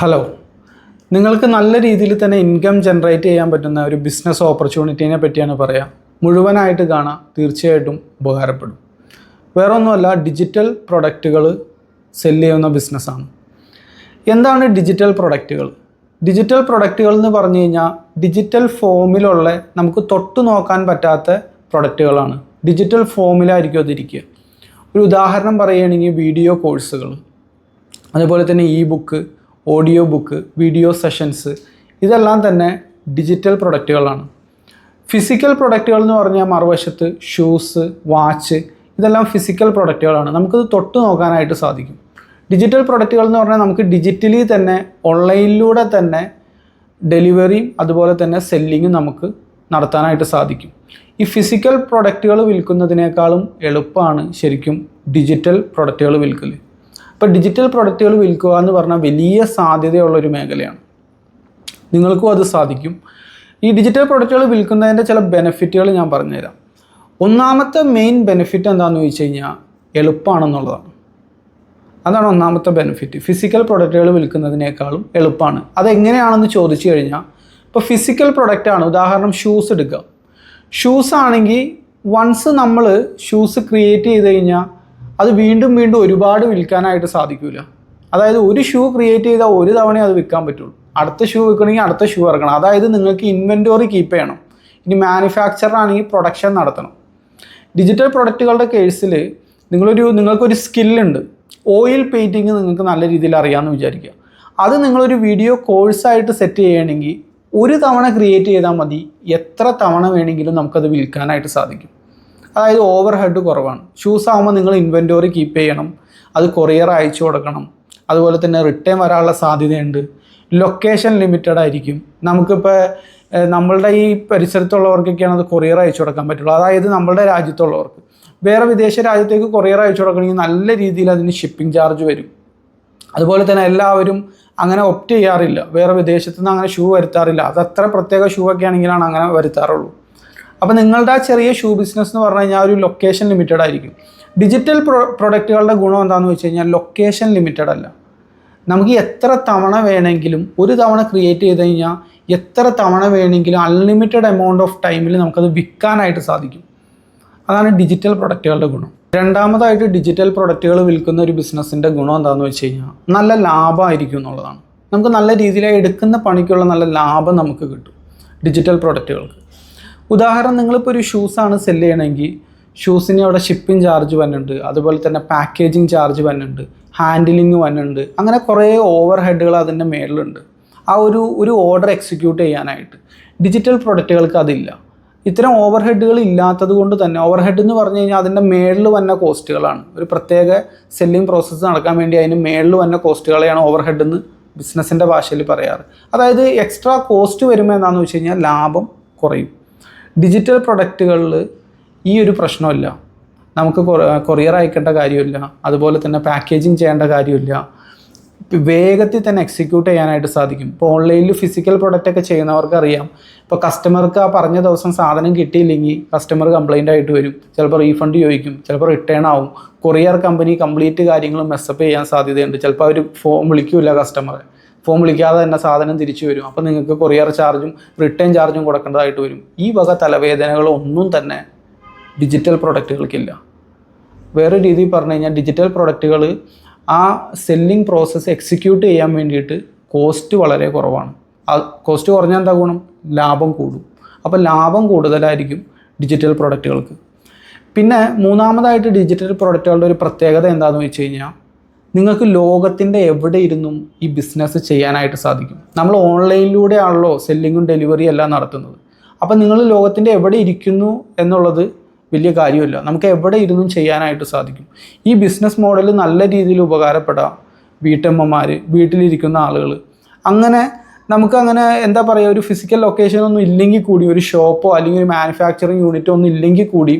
Hello നിങ്ങൾക്ക് നല്ല രീതിയിൽ തന്നെ ഇൻകം ജനറേറ്റ് ചെയ്യാൻ പറ്റുന്ന ഒരു ബിസിനസ് ഓപ്പർച്യൂണിറ്റീനെ പറ്റിയാണ് പറയാം. മുഴുവനായിട്ട് കാണാം തീർച്ചയായിട്ടും ഉപകാരപ്പെടും. വേറൊന്നുമല്ല ഡിജിറ്റൽ പ്രൊഡക്റ്റുകൾ സെൽ ചെയ്യുന്ന ബിസിനസ്സാണ് എന്താണ് ഡിജിറ്റൽ പ്രൊഡക്റ്റുകൾ ഡിജിറ്റൽ പ്രൊഡക്റ്റുകൾ എന്ന് പറഞ്ഞു കഴിഞ്ഞാൽ ഡിജിറ്റൽ ഫോമിലുള്ള നമുക്ക് തൊട്ട് നോക്കാൻ പറ്റാത്ത പ്രൊഡക്റ്റുകളാണ് ഡിജിറ്റൽ ഫോമിലായിരിക്കും അതിരിക്കുക ഒരു ഉദാഹരണം പറയുകയാണെങ്കിൽ വീഡിയോ കോഴ്സുകൾ അതുപോലെ തന്നെ e book audio book video sessions ഇതെല്ലാം തന്നെ ഡിജിറ്റൽ പ്രൊഡക്റ്റുകളാണ് ഫിസിക്കൽ പ്രൊഡക്റ്റുകൾ എന്ന് പറഞ്ഞാൽ മറുവശത്ത് ഷൂസ് വാച്ച് ഇതെല്ലാം ഫിസിക്കൽ പ്രൊഡക്റ്റുകളാണ് നമുക്കത് തൊട്ട് നോക്കാനായിട്ട് സാധിക്കും. ഡിജിറ്റൽ പ്രൊഡക്റ്റുകൾ എന്ന് പറഞ്ഞാൽ നമുക്ക് ഡിജിറ്റലി തന്നെ ഓൺലൈനിലൂടെ തന്നെ ഡെലിവറിയും അതുപോലെ തന്നെ സെല്ലിങ്ങും നമുക്ക് നടത്താനായിട്ട് സാധിക്കും. ഈ ഫിസിക്കൽ പ്രൊഡക്റ്റുകൾ വിൽക്കുന്നതിനേക്കാളും എളുപ്പമാണ് ശരിക്കും ഡിജിറ്റൽ പ്രൊഡക്റ്റുകൾ വിൽക്കൽ അപ്പോൾ ഡിജിറ്റൽ പ്രൊഡക്റ്റുകൾ വിൽക്കുക എന്ന് പറഞ്ഞാൽ വലിയ സാധ്യതയുള്ള ഒരു മേഖലയാണ്. നിങ്ങൾക്കും അത് സാധിക്കും. ഈ ഡിജിറ്റൽ പ്രൊഡക്റ്റുകൾ വിൽക്കുന്നതിന്റെ ചില ബെനിഫിറ്റുകൾ ഞാൻ പറഞ്ഞുതരാം. ഒന്നാമത്തെ മെയിൻ ബെനിഫിറ്റ് എന്താണെന്ന് ചോദിച്ചു കഴിഞ്ഞാൽ എളുപ്പമാണെന്നുള്ളതാണ് അതാണ് ഒന്നാമത്തെ ബെനിഫിറ്റ് ഫിസിക്കൽ പ്രൊഡക്റ്റുകൾ വിൽക്കുന്നതിനേക്കാളും എളുപ്പമാണ് അതെങ്ങനെയാണെന്ന് ചോദിച്ചു കഴിഞ്ഞാൽ ഇപ്പോൾ ഫിസിക്കൽ പ്രൊഡക്റ്റാണ് ഉദാഹരണം ഷൂസ് എടുക്കുക ഷൂസ് ആണെങ്കിൽ വൺസ് നമ്മൾ ഷൂസ് ക്രിയേറ്റ് ചെയ്ത് കഴിഞ്ഞാൽ അത് വീണ്ടും വീണ്ടും ഒരുപാട് വിൽക്കാനായിട്ട് സാധിക്കില്ല അതായത് ഒരു ഷൂ ക്രിയേറ്റ് ചെയ്താൽ ഒരു തവണ അത് വിൽക്കാൻ പറ്റുള്ളൂ. അടുത്ത ഷൂ വിൽക്കണമെങ്കിൽ അടുത്ത ഷൂ ഇറക്കണം. അതായത് നിങ്ങൾക്ക് ഇൻവെന്റോറി കീപ്പ് ചെയ്യണം. ഇനി മാനുഫാക്ചർ ആണെങ്കിൽ പ്രൊഡക്ഷൻ നടത്തണം. ഡിജിറ്റൽ പ്രൊഡക്റ്റുകളുടെ കേസിൽ നിങ്ങളൊരു നിങ്ങൾക്കൊരു സ്കില്ലുണ്ട് ഓയിൽ പെയിന്റിങ് നിങ്ങൾക്ക് നല്ല രീതിയിൽ അറിയാമെന്ന് വിചാരിക്കുക. അത് നിങ്ങളൊരു വീഡിയോ കോഴ്സായിട്ട് സെറ്റ് ചെയ്യണമെങ്കിൽ ഒരു തവണ ക്രിയേറ്റ് ചെയ്താൽ മതി. എത്ര തവണ വേണമെങ്കിലും നമുക്കത് വിൽക്കാനായിട്ട് സാധിക്കും. അതായത് ഓവർ ഹെഡ് കുറവാണ്. ഷൂസ് ആകുമ്പോൾ നിങ്ങൾ ഇൻവെന്റോറി കീപ്പ് ചെയ്യണം. അത് കൊറിയർ അയച്ചു കൊടുക്കണം. അതുപോലെ തന്നെ റിട്ടേൺ വരാനുള്ള സാധ്യതയുണ്ട്. ലൊക്കേഷൻ ലിമിറ്റഡ് ആയിരിക്കും. നമുക്കിപ്പോൾ നമ്മളുടെ ഈ പരിസരത്തുള്ളവർക്കൊക്കെയാണ് അത് കൊറിയർ അയച്ചു കൊടുക്കാൻ പറ്റുള്ളൂ. അതായത് നമ്മളുടെ രാജ്യത്തുള്ളവർക്ക്. വേറെ വിദേശ രാജ്യത്തേക്ക് കൊറിയർ അയച്ചു കൊടുക്കണമെങ്കിൽ നല്ല രീതിയിൽ അതിന് ഷിപ്പിംഗ് ചാർജ് വരും. അതുപോലെ തന്നെ എല്ലാവരും അങ്ങനെ ഒപ്റ്റ് ചെയ്യാറില്ല. വേറെ വിദേശത്തു നിന്ന് അങ്ങനെ ഷൂ വരുത്താറില്ല. അത് അത്ര പ്രത്യേക ഷൂ ഒക്കെ ആണെങ്കിലാണ് അങ്ങനെ വരുത്താറുള്ളൂ. അപ്പോൾ നിങ്ങളുടെ ആ ചെറിയ ഷൂ ബിസിനസ് എന്ന് പറഞ്ഞു കഴിഞ്ഞാൽ ഒരു ലൊക്കേഷൻ ലിമിറ്റഡ് ആയിരിക്കും. ഡിജിറ്റൽ പ്രൊ പ്രൊഡക്റ്റുകളുടെ ഗുണം എന്താണെന്ന് വെച്ച് കഴിഞ്ഞാൽ ലൊക്കേഷൻ ലിമിറ്റഡ് അല്ല. നമുക്ക് എത്ര തവണ വേണമെങ്കിലും ഒരു തവണ ക്രിയേറ്റ് ചെയ്ത് കഴിഞ്ഞാൽ എത്ര തവണ വേണമെങ്കിലും അൺലിമിറ്റഡ് എമൗണ്ട് ഓഫ് ടൈമിൽ നമുക്കത് വിൽക്കാനായിട്ട് സാധിക്കും. അതാണ് ഡിജിറ്റൽ പ്രൊഡക്റ്റുകളുടെ ഗുണം. രണ്ടാമതായിട്ട് ഡിജിറ്റൽ പ്രൊഡക്റ്റുകൾ വിൽക്കുന്ന ഒരു ബിസിനസ്സിന്റെ ഗുണം എന്താണെന്ന് വെച്ച് കഴിഞ്ഞാൽ നല്ല ലാഭമായിരിക്കും എന്നുള്ളതാണ്. നമുക്ക് നല്ല രീതിയിൽ എടുക്കുന്ന പണിക്കുള്ള നല്ല ലാഭം നമുക്ക് കിട്ടും. ഡിജിറ്റൽ പ്രൊഡക്റ്റുകൾക്ക് ഉദാഹരണം നിങ്ങളിപ്പോൾ ഒരു ഷൂസാണ് സെൽ ചെയ്യണമെങ്കിൽ ഷൂസിന് അവിടെ ഷിപ്പിംഗ് ചാർജ് വന്നിട്ടുണ്ട് അതുപോലെ തന്നെ പാക്കേജിങ് ചാർജ് വന്നിട്ടുണ്ട് ഹാൻഡിലിംഗ് വന്നിട്ടുണ്ട് അങ്ങനെ കുറേ ഓവർ ഹെഡുകൾ അതിന്റെ മേളിലുണ്ട്. ആ ഒരു ഒരു ഓർഡർ എക്സിക്യൂട്ട് ചെയ്യാനായിട്ട്. ഡിജിറ്റൽ പ്രൊഡക്റ്റുകൾക്ക് അതില്ല. ഇത്തരം ഓവർ ഹെഡുകൾ ഇല്ലാത്തത് കൊണ്ട് തന്നെ ഓവർ ഹെഡ് എന്ന് പറഞ്ഞു കഴിഞ്ഞാൽ അതിന്റെ മേളിൽ വന്ന കോസ്റ്റുകളാണ് ഒരു പ്രത്യേക സെല്ലിംഗ് പ്രോസസ്സ് നടക്കാൻ വേണ്ടി അതിന് മേളിൽ വന്ന കോസ്റ്റുകളെയാണ് ഓവർ ഹെഡ് എന്ന് ബിസിനസ്സിന്റെ ഭാഷയിൽ പറയാറ്. അതായത് എക്സ്ട്രാ കോസ്റ്റ് വരുമ്പോൾ എന്താണെന്ന് വെച്ച് കഴിഞ്ഞാൽ ലാഭം കുറയും. ഡിജിറ്റൽ പ്രൊഡക്റ്റുകളിൽ ഈ ഒരു പ്രശ്നമില്ല. നമുക്ക് കൊറിയർ അയക്കേണ്ട കാര്യമില്ല. അതുപോലെ തന്നെ പാക്കേജിങ് ചെയ്യേണ്ട കാര്യമില്ല. വേഗത്തിൽ തന്നെ എക്സിക്യൂട്ട് ചെയ്യാനായിട്ട് സാധിക്കും. ഇപ്പോൾ ഓൺലൈനിൽ ഫിസിക്കൽ പ്രൊഡക്റ്റ് ഒക്കെ ചെയ്യുന്നവർക്ക് അറിയാം ഇപ്പോൾ കസ്റ്റമർക്ക് ആ പറഞ്ഞ ദിവസം സാധനം കിട്ടിയില്ലെങ്കിൽ കസ്റ്റമർ കംപ്ലൈന്റ് ആയിട്ട് വരും. ചിലപ്പോൾ റീഫണ്ട് ചോദിക്കും. ചിലപ്പോൾ റിട്ടേൺ ആവും. കൊറിയർ കമ്പനി കംപ്ലീറ്റ് കാര്യങ്ങൾ മെസ്സപ്പ് ചെയ്യാൻ സാധ്യതയുണ്ട്. ചിലപ്പോൾ അവർ ഫോം വിളിക്കില്ല കസ്റ്റമറെ ഫോം വിളിക്കാതെ തന്നെ സാധനം തിരിച്ചു വരും. അപ്പോൾ നിങ്ങൾക്ക് കൊറിയർ ചാർജും റിട്ടേൺ ചാർജും കൊടുക്കേണ്ടതായിട്ട് വരും. ഈ വക തലവേദനകളൊന്നും തന്നെ ഡിജിറ്റൽ പ്രൊഡക്റ്റുകൾക്കില്ല വേറെ രീതിയിൽ പറഞ്ഞു കഴിഞ്ഞാൽ ഡിജിറ്റൽ പ്രൊഡക്റ്റുകൾ ആ സെല്ലിംഗ് പ്രോസസ്സ് എക്സിക്യൂട്ട് ചെയ്യാൻ വേണ്ടിയിട്ട് കോസ്റ്റ് വളരെ കുറവാണ്. ആ കോസ്റ്റ് കുറഞ്ഞാൽ എന്താ ഗുണം? ലാഭം കൂടും. അപ്പോൾ ലാഭം കൂടുതലായിരിക്കും ഡിജിറ്റൽ പ്രൊഡക്റ്റുകൾക്ക് പിന്നെ മൂന്നാമതായിട്ട് ഡിജിറ്റൽ പ്രൊഡക്റ്റുകളുടെ ഒരു പ്രത്യേകത എന്താണെന്ന് വെച്ച് കഴിഞ്ഞാൽ നിങ്ങൾക്ക് ലോകത്തിന്റെ എവിടെ ഇരുന്നും ഈ ബിസിനസ് ചെയ്യാനായിട്ട് സാധിക്കും. നമ്മൾ ഓൺലൈനിലൂടെയാണല്ലോ സെല്ലിങ്ങും ഡെലിവറിയും എല്ലാം നടത്തുന്നത്. അപ്പം നിങ്ങൾ ലോകത്തിന്റെ എവിടെ ഇരിക്കുന്നു എന്നുള്ളത് വലിയ കാര്യമല്ല. നമുക്ക് എവിടെ ഇരുന്നും ചെയ്യാനായിട്ട് സാധിക്കും. ഈ ബിസിനസ് മോഡൽ നല്ല രീതിയിൽ ഉപകാരപ്പെടാം വീട്ടമ്മമാർ വീട്ടിലിരിക്കുന്ന ആളുകൾ അങ്ങനെ നമുക്ക് അങ്ങനെ എന്താ പറയുക ഒരു ഫിസിക്കൽ ലൊക്കേഷൻ ഒന്നും ഇല്ലെങ്കിൽ കൂടി ഒരു ഷോപ്പോ അല്ലെങ്കിൽ ഒരു മാനുഫാക്ചറിങ് യൂണിറ്റോ ഒന്നും ഇല്ലെങ്കിൽ കൂടി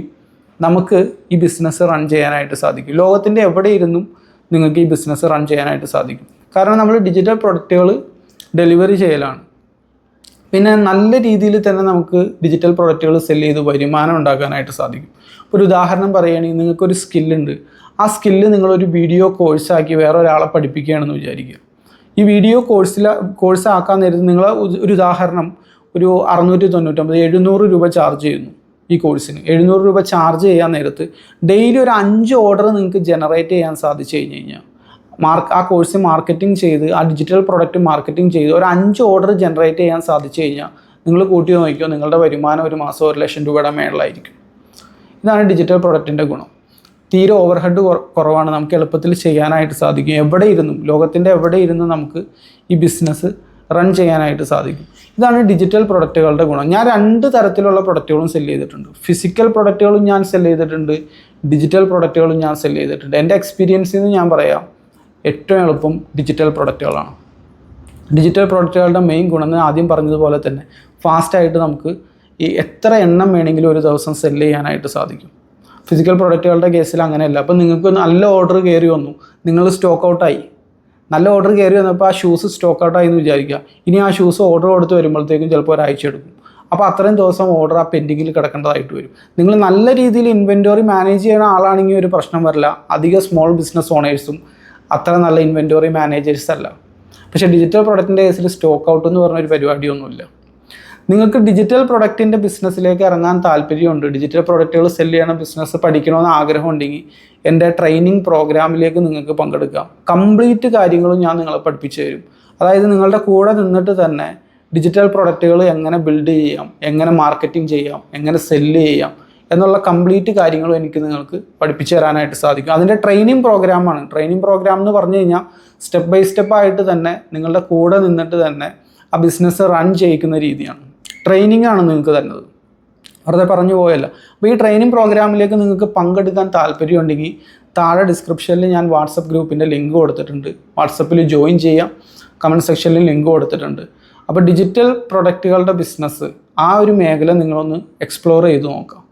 നമുക്ക് ഈ ബിസിനസ് റൺ ചെയ്യാനായിട്ട് സാധിക്കും. ലോകത്തിന്റെ എവിടെ ഇരുന്നും നിങ്ങൾക്ക് ഈ ബിസിനസ് റൺ ചെയ്യാനായിട്ട് സാധിക്കും. കാരണം നമ്മൾ ഡിജിറ്റൽ പ്രൊഡക്റ്റുകൾ ഡെലിവറി ചെയ്യലാണ്. പിന്നെ നല്ല രീതിയിൽ തന്നെ നമുക്ക് ഡിജിറ്റൽ പ്രൊഡക്റ്റുകൾ സെല്ല് ചെയ്ത് വരുമാനം ഉണ്ടാക്കാനായിട്ട് സാധിക്കും. ഒരു ഉദാഹരണം പറയുകയാണെങ്കിൽ നിങ്ങൾക്കൊരു സ്കില്ലുണ്ട് ആ സ്കില്ല് നിങ്ങളൊരു വീഡിയോ കോഴ്സാക്കി വേറെ ഒരാളെ പഠിപ്പിക്കുകയാണെന്ന് വിചാരിക്കുക. ഈ വീഡിയോ കോഴ്സിൽ കോഴ്സാക്കാൻ നേരത്ത് നിങ്ങൾ ഒരു ഉദാഹരണം ഒരു അറുന്നൂറ്റി തൊണ്ണൂറ്റൊമ്പത് എഴുന്നൂറ് രൂപ ചാർജ് ചെയ്യുന്നു. ഈ കോഴ്സിന് എഴുന്നൂറ് രൂപ ചാർജ് ചെയ്യാൻ നേരത്ത് ഡെയിലി ഒരു അഞ്ച് ഓർഡർ നിങ്ങൾക്ക് ജനറേറ്റ് ചെയ്യാൻ സാധിച്ചു കഴിഞ്ഞ് കഴിഞ്ഞാൽ മാർക്ക് ആ കോഴ്സ് മാർക്കറ്റിംഗ് ചെയ്ത് ആ ഡിജിറ്റൽ പ്രൊഡക്റ്റ് മാർക്കറ്റിംഗ് ചെയ്ത് ഒരു അഞ്ച് ഓർഡർ ജനറേറ്റ് ചെയ്യാൻ സാധിച്ചു കഴിഞ്ഞാൽ നിങ്ങൾ കൂട്ടി നോക്കിയോ നിങ്ങളുടെ വരുമാനം ഒരു മാസം ഒരു ലക്ഷം രൂപയുടെ മേളിലായിരിക്കും. ഇതാണ് ഡിജിറ്റൽ പ്രൊഡക്റ്റിന്റെ ഗുണം. തീരെ ഓവർഹെഡ് കുറവാണ്. നമുക്ക് എളുപ്പത്തിൽ ചെയ്യാനായിട്ട് സാധിക്കും. എവിടെ ഇരുന്നും ലോകത്തിന്റെ എവിടെ ഇരുന്നും നമുക്ക് ഈ ബിസിനസ് റൺ ചെയ്യാനായിട്ട് സാധിക്കും. ഇതാണ് ഡിജിറ്റൽ പ്രൊഡക്റ്റുകളുടെ ഗുണം. ഞാൻ രണ്ട് തരത്തിലുള്ള പ്രൊഡക്റ്റുകളും സെൽ ചെയ്തിട്ടുണ്ട്. ഫിസിക്കൽ പ്രൊഡക്റ്റുകളും ഞാൻ സെൽ ചെയ്തിട്ടുണ്ട്. ഡിജിറ്റൽ പ്രൊഡക്റ്റുകളും ഞാൻ സെൽ ചെയ്തിട്ടുണ്ട്. എന്റെ എക്സ്പീരിയൻസിൽ നിന്ന് ഞാൻ പറയാം ഏറ്റവും എളുപ്പം ഡിജിറ്റൽ പ്രൊഡക്റ്റുകളാണ് ഡിജിറ്റൽ പ്രൊഡക്റ്റുകളുടെ മെയിൻ ഗുണം ആദ്യം പറഞ്ഞതുപോലെ തന്നെ ഫാസ്റ്റായിട്ട് നമുക്ക് ഈ എത്ര എണ്ണം വേണമെങ്കിലും ഒരു ദിവസം സെല്ല് ചെയ്യാനായിട്ട് സാധിക്കും. ഫിസിക്കൽ പ്രൊഡക്റ്റുകളുടെ കേസിൽ അങ്ങനെയല്ല. അപ്പം നിങ്ങൾക്ക് നല്ല ഓർഡർ കയറി വന്നു. നിങ്ങൾ സ്റ്റോക്ക് ഔട്ടായി നല്ല ഓർഡർ കയറി വന്നപ്പോൾ ആ ഷൂസ് സ്റ്റോക്ക് ഔട്ടായി എന്ന് വിചാരിക്കുക. ഇനി ആ ഷൂസ് ഓർഡർ കൊടുത്ത് വരുമ്പോഴത്തേക്കും ചിലപ്പോൾ ഒരാഴ്ച എടുക്കും. അപ്പോൾ അത്രയും ദിവസം ഓർഡർ ആ പെൻഡിങ്ങിൽ കിടക്കേണ്ടതായിട്ട് വരും. നിങ്ങൾ നല്ല രീതിയിൽ ഇൻവെന്റോറി മാനേജ് ചെയ്യുന്ന ആളാണെങ്കിൽ ഒരു പ്രശ്നം വരില്ല. അധികം സ്മോൾ ബിസിനസ് ഓണേഴ്സും അത്ര നല്ല ഇൻവെന്റോറി മാനേജേഴ്സ് അല്ല. പക്ഷേ ഡിജിറ്റൽ പ്രൊഡക്റ്റിന്റെ കേസിൽ സ്റ്റോക്ക് ഔട്ട് എന്ന് പറഞ്ഞൊരു പരിപാടിയൊന്നുമില്ല. നിങ്ങൾക്ക് ഡിജിറ്റൽ പ്രൊഡക്റ്റിന്റെ ബിസിനസ്സിലേക്ക് ഇറങ്ങാൻ താല്പര്യമുണ്ട്. ഡിജിറ്റൽ പ്രൊഡക്റ്റുകൾ സെൽ ചെയ്യണ ബിസിനസ് പഠിക്കണമെന്ന് ആഗ്രഹമുണ്ടെങ്കിൽ എന്റെ ട്രെയിനിങ് പ്രോഗ്രാമിലേക്ക് നിങ്ങൾക്ക് പങ്കെടുക്കാം. കംപ്ലീറ്റ് കാര്യങ്ങളും ഞാൻ നിങ്ങളെ പഠിപ്പിച്ചു തരും. അതായത് നിങ്ങളുടെ കൂടെ നിന്നിട്ട് തന്നെ ഡിജിറ്റൽ പ്രൊഡക്റ്റുകൾ എങ്ങനെ ബിൽഡ് ചെയ്യാം എങ്ങനെ മാർക്കറ്റിംഗ് ചെയ്യാം എങ്ങനെ സെല്ല് ചെയ്യാം എന്നുള്ള കംപ്ലീറ്റ് കാര്യങ്ങളും എനിക്ക് നിങ്ങൾക്ക് പഠിപ്പിച്ചു തരാനായിട്ട് സാധിക്കും. അതിന്റെ ട്രെയിനിങ് പ്രോഗ്രാമാണ് ട്രെയിനിങ് പ്രോഗ്രാം എന്ന് പറഞ്ഞു കഴിഞ്ഞാൽ സ്റ്റെപ്പ് ബൈ സ്റ്റെപ്പ് ആയിട്ട് തന്നെ നിങ്ങളുടെ കൂടെ നിന്നിട്ട് തന്നെ ആ ബിസിനസ് റൺ ചെയ്യിക്കുന്ന രീതിയാണ്. ട്രെയിനിങ് ആണ് നിങ്ങൾക്ക് തരുന്നത് വെറുതെ പറഞ്ഞു പോയല്ല. അപ്പോൾ ഈ ട്രെയിനിങ് പ്രോഗ്രാമിലേക്ക് നിങ്ങൾക്ക് പങ്കെടുക്കാൻ താല്പര്യമുണ്ടെങ്കിൽ താഴെ ഡിസ്ക്രിപ്ഷനിൽ ഞാൻ വാട്സപ്പ് ഗ്രൂപ്പിന്റെ ലിങ്ക് കൊടുത്തിട്ടുണ്ട്. വാട്സപ്പിൽ ജോയിൻ ചെയ്യാം. കമന്റ് സെക്ഷനിൽ ലിങ്ക് കൊടുത്തിട്ടുണ്ട്. അപ്പോൾ ഡിജിറ്റൽ പ്രൊഡക്റ്റുകളുടെ ബിസിനസ് ആ ഒരു മേഖല നിങ്ങളൊന്ന് എക്സ്പ്ലോർ ചെയ്ത് നോക്കാം.